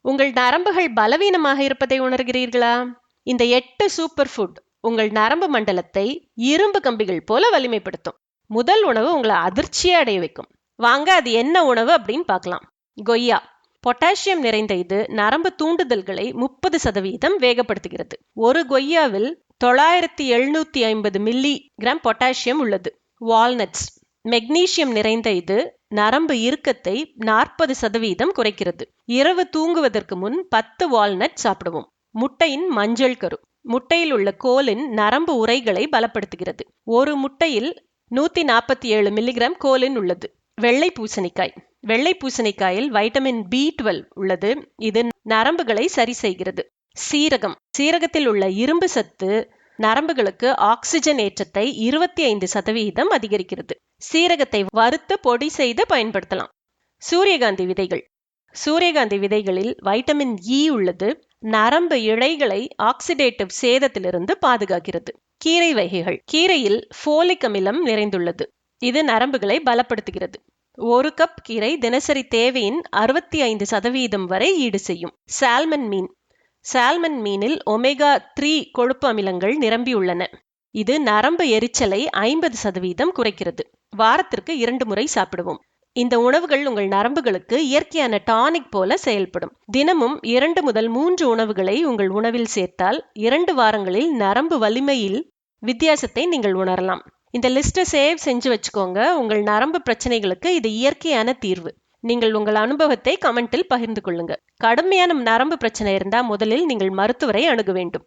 உங்கள் நரம்புகள் பலவீனமாக இருப்பதை உணர்கிறீர்களா? இந்த எட்டு சூப்பர் ஃபுட் உங்கள் நரம்பு மண்டலத்தை இரும்பு கம்பிகள் போல வலிமைப்படுத்தும். முதல் உணவு உங்களை அதிர்ச்சியை அடைய வைக்கும். வாங்க அது என்ன உணவு அப்படின்னு பார்க்கலாம். கொய்யா. பொட்டாசியம் நிறைந்த இது நரம்பு தூண்டுதல்களை முப்பது சதவீதம் வேகப்படுத்துகிறது. ஒரு கொய்யாவில் தொள்ளாயிரத்தி எழுநூத்தி ஐம்பது மில்லி கிராம் பொட்டாசியம் உள்ளது. வால்நட்ஸ் மெக்னீசியம் நிறைந்த இது நரம்பு இறுக்கத்தை நாற்பது சதவீதம் குறைக்கிறது. இரவு தூங்குவதற்கு முன் பத்து வால்நட் சாப்பிடுவோம். முட்டையின் மஞ்சள் கரு. முட்டையில் உள்ள கோலின் நரம்பு உரைகளை பலப்படுத்துகிறது. ஒரு முட்டையில் நூத்தி நாற்பத்தி ஏழு மில்லிகிராம் கோலின் உள்ளது. வெள்ளை பூசணிக்காய். வெள்ளை பூசணிக்காயில் வைட்டமின் பி டுவெல் உள்ளது. இது நரம்புகளை சரி செய்கிறது. சீரகம். சீரகத்தில் உள்ள இரும்பு சத்து நரம்புகளுக்கு ஆக்சிஜன் ஏற்றத்தை இருபத்தி ஐந்து சதவீதம் அதிகரிக்கிறது. சீரகத்தை வறுத்து பொடி செய்து பயன்படுத்தலாம். சூரியகாந்தி விதைகள். சூரியகாந்தி விதைகளில் வைட்டமின் இ உள்ளது. நரம்பு இழைகளை ஆக்சிடேட்டிவ் சேதத்திலிருந்து பாதுகாக்கிறது. கீரை வகைகள். கீரையில் ஃபோலிக் அமிலம் நிறைந்துள்ளது. இது நரம்புகளை பலப்படுத்துகிறது. ஒரு கப் கீரை தினசரி தேவையின் அறுபத்தி ஐந்து சதவீதம் வரை ஈடு செய்யும். சால்மன் மீன். சால்மன் மீனில் ஒமேகா த்ரீ கொழுப்பு அமிலங்கள் நிரம்பியுள்ளன. இது நரம்பு எரிச்சலை ஐம்பது சதவீதம் குறைக்கிறது. வாரத்திற்கு இரண்டு முறை சாப்பிடுவோம். இந்த உணவுகள் உங்கள் நரம்புகளுக்கு இயற்கையான டானிக் போல செயல்படும். தினமும் இரண்டு முதல் மூன்று உணவுகளை உங்கள் உணவில் சேர்த்தால் இரண்டு வாரங்களில் நரம்பு வலிமையில் வித்தியாசத்தை நீங்கள் உணரலாம். இந்த லிஸ்ட்டை சேவ் செஞ்சு வச்சுக்கோங்க. உங்கள் நரம்பு பிரச்சனைகளுக்கு இது இயற்கையான தீர்வு. நீங்கள் உங்கள் அனுபவத்தை கமெண்டில் பகிர்ந்து கொள்ளுங்க. கடுமையான நரம்பு பிரச்சனை இருந்தால் முதலில் நீங்கள் மருத்துவரை அணுக வேண்டும்.